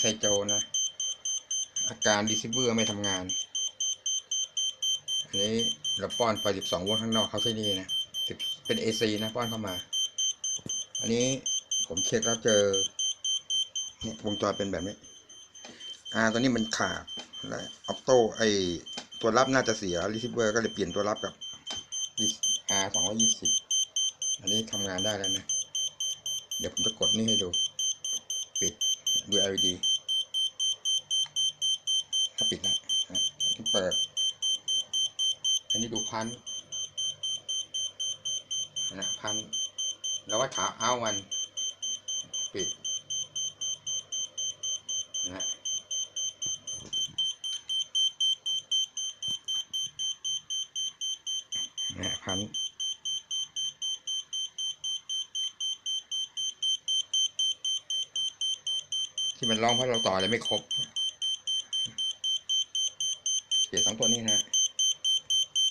ไซโจนะ อาการดิซิเวอร์ไม่ทำงาน อันนี้เราป้อนไฟ12 โวลต์ข้างนอกเขาใช้นี่นะ เป็น AC นะป้อนเข้ามา อันนี้ผมเช็คแล้วเจอเนี่ยวงจรเป็นแบบนี้ อ่าตอนนี้มันขาดและออโต้ไอตัวรับน่าจะเสียรีเซิเวอร์ก็เลยเปลี่ยนตัวรับกับ R สองร้อยี่สิบอันนี้ทำงานได้แล้วนะ เดี๋ยวผมจะกดนี่ให้ดู ปิดดู LED ปิดนะเปิด อันนี้ดูพันนะพัน แล้วว่าขาเอามัน ปิดนะนะพันที่มันร้องเพราะเราต่ออะไรไม่ครบ เปลี่ยสองตัวนี้นะ